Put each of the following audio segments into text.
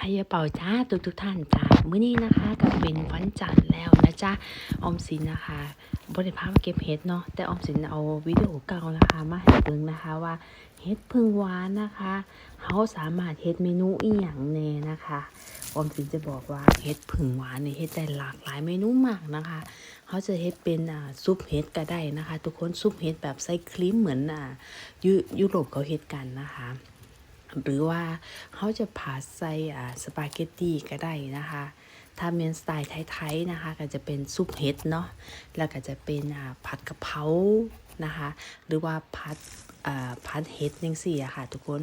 ไฮยเป่าจ้าทุกทุกๆท่านจ้ามื้อนี้นะคะก็เป็นวันจันทร์แล้วนะจ๊ะออมสินนะคะบริภาพเก็บเห็ดเนาะแต่ออมสินเอาวิดีโอเก่านะคะมาให้เบิ่งนะคะว่าเห็ดพึ่งหวานนะคะเขาสามารถเฮ็ดเมนูอีหยังแน่นะคะออมสินจะบอกว่าเห็ดพึ่งหวานเนี่ยเฮ็ดได้หลากหลายเมนูมากนะคะเขาจะเฮ็ดเป็นอ่าซุปเห็ดก็ได้นะคะ ทุกคนซุปเห็ดแบบใส่ครีมเหมือนอ่ายุยุโรปเขาเฮ็ดกันนะคะ หรือว่าเขาจะผัดใส่สปาเกตตีก็ได้นะคะ ถ้าเป็นสไตล์ไทยๆนะคะ ก็จะเป็นซุปเห็ดเนาะแล้วก็จะเป็นผัดกะเพรา นะคะ หรือว่าผัดอ่าผัดเห็ดยังสี่อะค่ะ ทุกคน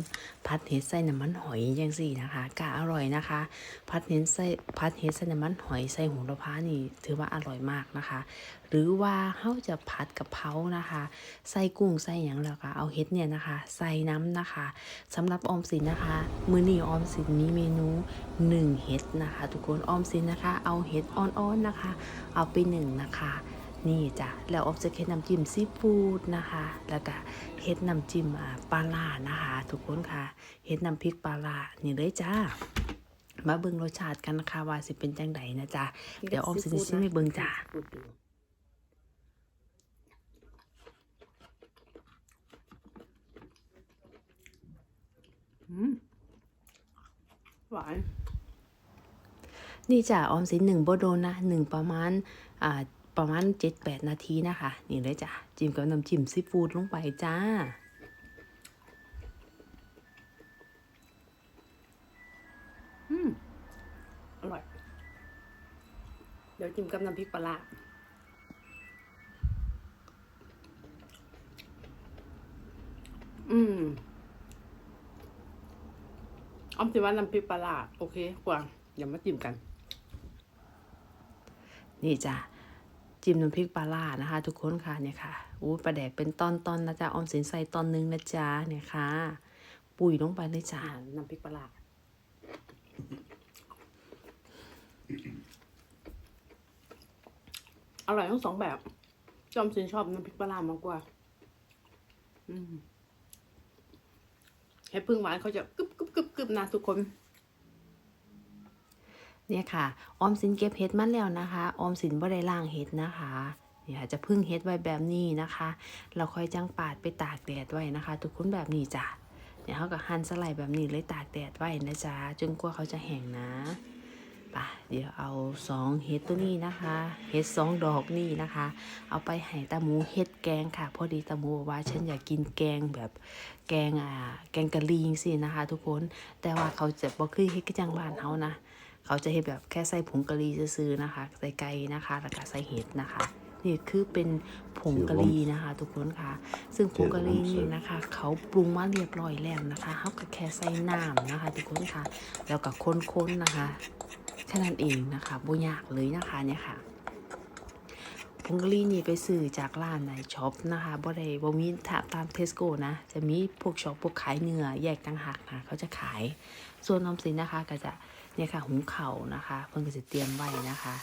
ผัดเห็ดใส่น้ำมันหอยยังสี่นะคะก็อร่อยนะคะผัดเห็ดใส่ผัดเห็ดใส่น้ำมันหอยใส่โหระพานี่ ถือว่าอร่อยมากนะคะ หรือว่าเขาจะผัดกะเพรานะคะ ใส่กุ้งใส่อย่างแล้วก็เอาเห็ดเนี่ยนะคะ ใส่น้ำนะคะสำหรับออมสินนะคะ มือนี้ออมสินมีเมนูหนึ่งเห็ดนะคะ ทุกคนออมสินนะคะ เอาเห็ดอ่อนๆนะคะ เอาไปหนึ่งนะคะ นี่จ้ะแล้วออมจะเฮ็ดน้ำจิ้มซีฟู้ดนะคะ แล้วก็เฮ็ดน้ำจิ้มอ่าปลาล่านะคะ ทุกคนค่ะเฮ็ดน้ำพริกปลาล่านี่เลยจ้ามาเบิ่งรสชาติกันนะคะว่าสิเป็นจังไดนะจ๊ะเดี๋ยวออมสิจะชิมให้เบิ่งจ้าอืมหวานนี่จ้ะออมสินหนึ่งโบโดนนะหนึ่งประมาณอ่า ประมาณเจ็ดแปดนาทีนะคะ นี่เลยจ้ะ จิ้มกับน้ำจิ้มซีฟู้ดลงไปจ้า อืม อร่อย เดี๋ยวจิ้มกับน้ำพริกปลาร้าอืมออมสิว่าน้ำพริกปลาร้าโอเคกว่าอย่ามาจิ้มกัน นี่จ้ะ จิ้มน้ำพริกปลาล่านะคะ ทุกคนค่ะเนี่ยค่ะอู้ปลาแดกเป็นตอนๆนนะจ๊ะออมสินใส่ตอนหนึงนะจ๊ะเนี่ยค่ะ ปุ๋ยลงไปเลยจ้ะอ่าน้ำพริกปลาร้าอร่อยทั้งสองแบบ จอมสินชอบน้ำพริกปลาร้ามากกว่าอืมเห็ดพึ่งหวานเขาจะกึบกึบกึบกึบนะทุกคน เนี่ยค่ะ ออมสินเก็บเห็ดมาแล้วนะคะ ออมสินบ่ได้ล่างเห็ดนะคะเนี่ยจะพึ่งเห็ดไว้แบบนี้นะคะ เราค่อยจังปาดไปตากแดดไว้นะคะ ทุกคนแบบนี้จ้ะเนี่ยเขาก็หั่นสไลด์แบบนี้เลยตากแดดไว้นะจ๊ะจนกว่าเขาจะแห้งนะป่ะเดี๋ยวเอาสองเห็ดตัวนี้นะคะเห็ดสองดอกนี่นะคะ เอาไปให้ตาหมูเห็ดแกงค่ะ พอดีตาหมูบอกว่าฉันอยากกินแกงแบบแกงอ่าแกงกะหรี่สินะคะ ทุกคนแต่ว่าเขาจะบ่คือเฮ็ดกระจังบ้านเขานะ เขาจะเฮ็ดแบบแค่ใส่ผงกะหรี่ซื่อๆนะคะ ใส่ไก่นะคะแล้วก็ใส่เห็ดนะคะนี่คือเป็นผงกะหรี่นะคะ ทุกคนค่ะ ซึ่งผงกะหรี่นี่นะคะ เขาปรุงมาเรียบร้อยแล้วนะคะเขาก็แค่ใส่น้ำนะคะ ทุกคนค่ะ แล้วก็คนๆนะคะแค่นั้นเองนะคะบ่ยากเลยนะคะเนี่ยค่ะผงกะหรี่นี่ไปซื้อจากร้านในช็อปนะคะบ่ได้บ่มีตามตามเทสโก้นะ จะมีพวกช็อปพวกขายเนื้อแยกต่างหากนะเขาจะขาย ส่วนน้ำสินนะคะก็จะ เนี่ยค่ะหุงเข่านะคะ เพิ่นก็จะเตรียมไว้นะคะ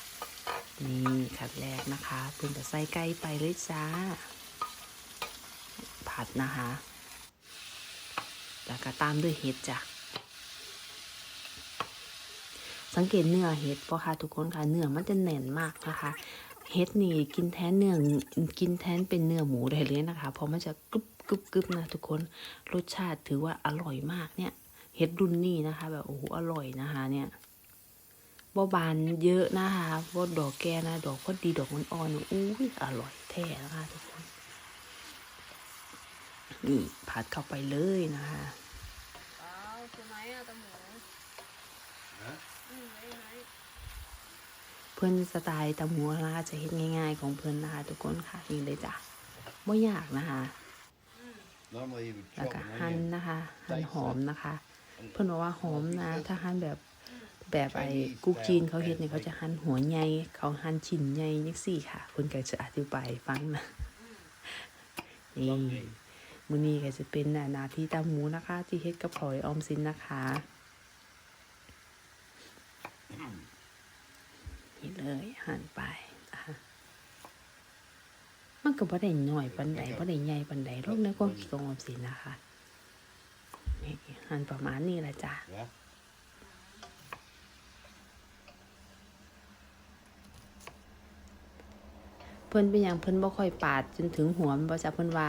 นี่ขัดแรกนะคะ เพิ่นก็ใส่ไก่ไปเลยจ้า ผัดนะคะ แล้วก็ตามด้วยเห็ดจ้ะสังเกตเนื้อเห็ดเพราะค่ะทุกคนค่ะเนื้อมันจะแน่นมากนะคะเห็ดนี่กินแทนเนื้อกินแทนเป็นเนื้อหมูได้เลยนะคะเพราะมันจะกรึบกรึบกรึบนะทุกคนรสชาติถือว่าอร่อยมากเนี่ย เห็ดรุ่นนี้นะคะ แบบโอ้โหอร่อยนะคะ เนี่ยบ่บานเยอะนะคะบ่ดอกแกนะ ดอกพอดีดอกมันอ่อนๆอุ้ยอร่อยแท้นะคะทุกคนนี่ผัดเข้าไปเลยนะคะอ้าวสมัยอะตะหมูอืมไอ้ไหนเพื่อนสไตล์ตะหมูนะคะจะเฮ็ดง่ายๆของเพื่อนนะคะทุกคนค่ะนี่เลยจ้ะไม่ยากนะคะ Normally you would แล้ว chop ก็ an หั่น onion. นะคะหั่นหอมนะคะ เพื่อนบอกว่าหอมนะ ถ้าหั่นแบบแบบไอ้กุ๊กจีนเขาเฮ็ดเนี่ยเขาจะหั่นหัวใหญ่เขาหั่นชิ้นใหญ่ยังสี่ค่ะเพื่อนก็จะอธิบายให้ฟังนะนี่มื้อนี้ก็จะเป็นหนาที่ตาหมูนะคะ ที่เฮ็ดกับพลอยออมสินนะคะนี่เลยหั่นไปนะคะมันก็บ่ได้น้อยปานใดบ่ได้ใหญ่ปานใดหรอกในความคิดของออมสินนะคะนี่ หั่นประมาณนี้แหละจ้ะเพื่อนเป็นอย่างเพื่อนบ่ค่อยปาดจนถึงหัวบ่จะเพื่อนว่า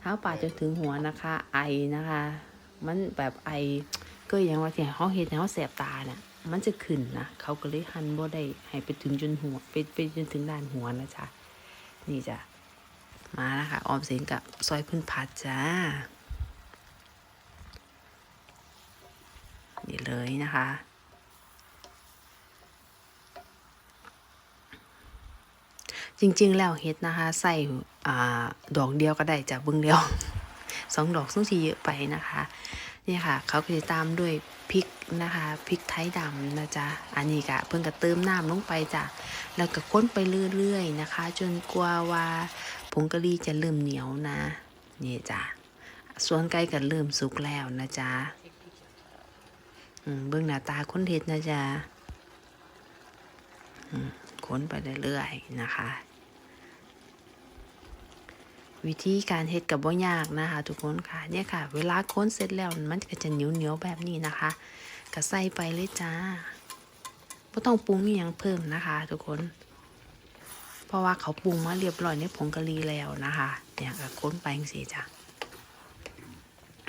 เท้าปาดจนถึงหัวนะคะ ไอนะคะ มันแบบไอก็อย่างว่าที่เขาเห็นเขาแสบตาเนี่ะมันจะขึ้นนะเขาก็เลยหันบ่ได้ให้ไปถึงจนหัวไปไปจนถึงด้านหัวนะจ๊ะนี่จ้ะมาแล้วค่ะออมสินกับซอยพื้นผัดจ้า นี่เลยนะคะ จริงๆ แล้วเฮ็ดนะคะ ใส่ดอกเดียวก็ได้จากเบึงเดียวสองดอกซึ่งสีเยอะไปนะคะนี่ค่ะ เขาก็จะตามด้วยพริกนะคะพริกไทยดำนะจ๊ะอันนี้ก็เพิ่งก็เติมน้ำลงไปจ้ะแล้วก็ค้นไปเรื่อยๆนะคะ จนกว่าว่าผงกะหรี่จะเริ่มเหนียวนะนี่จ้ะส่วนไก่ก็เริ่มสุกแล้วนะจ๊ะ เบื้องหน้าตาคนเฮ็ดนะจ๊ะค้นไปเรื่อยๆนะคะ วิธีการเฮ็ดกับบ่ยากนะคะ ทุกคนค่ะเนี่ยค่ะ เวลาค้นเสร็จแล้วมันก็จะเหนียวเหนียวๆแบบนี้นะคะก็ใส่ไปเลยจ้าบ่ต้องปรุงอหยังเพิ่มนะคะ ทุกคน เพราะว่าเขาปรุงมาเรียบร้อยในผงกะหรี่แล้วนะคะเนี่ยค้นไปจังซี่จ้ะ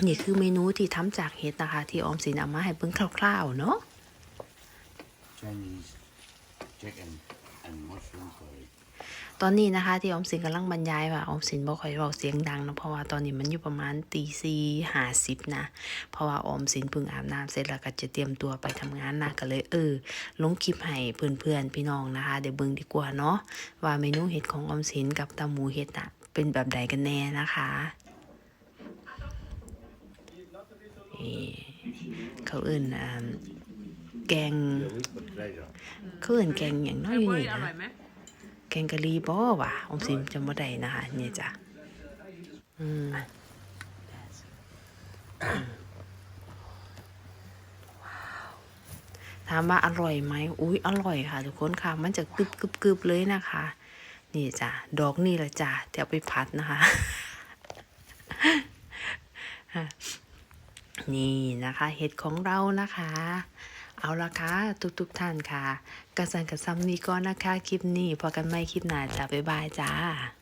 นี่คือเมนูที่ทำจากเห็ดนะคะ ที่ออมสินเอามาให้เบิ่งคร่าวๆเนาะ Chinese chicken and mushroom curry. ตอนนี้นะคะที่ออมสินกำลังบรรยายว่าออมสินบ่ค่อยเว้าเสียงดังนะเพราะว่าตอนนี้มันอยู่ประมาณตีสี่ห้าสิบนะเพราะว่าออมสินเพิ่งอาบน้ำเสร็จแล้วก็จะเตรียมตัวไปทำงานนะก็เลยเออลงคลิปให้เพื่อนๆพี่น้องนะคะ เดี๋ยวเบิ่งดีกว่าเนาะว่าเมนูเห็ดของออมสินกับตาหมูเห็ดอะเป็นแบบใดกันแน่นะคะ เขาเอื่นอ่าแกง Yeah, we put treasure. เขาเอื่นแกงอย่างน้อยอยู่นี่อร่อนะยไหมแกงกะหรี่บ่วะออมสินจำบ่ได้นะคะเนี่ยจ้ะอืมถามว่าอร่อยไหมอุ้ยอร่อยค่ะ ทุกคนค่ะ มันจะกรึบกรึบกรึบเลยนะคะ นี่จ้ะ ดอกนี่แหละจ้ะเดี๋ยวเอาไปผัดนะคะ นี่นะคะเห็ดของเรานะคะ เอาละค่ะทุกๆท่านค่ะกระสันกระซ้ำนี้ก่อนนะคะ คลิปนี้พอกันไม่คลิปหน้าจ้าบ๊ายบายจ้า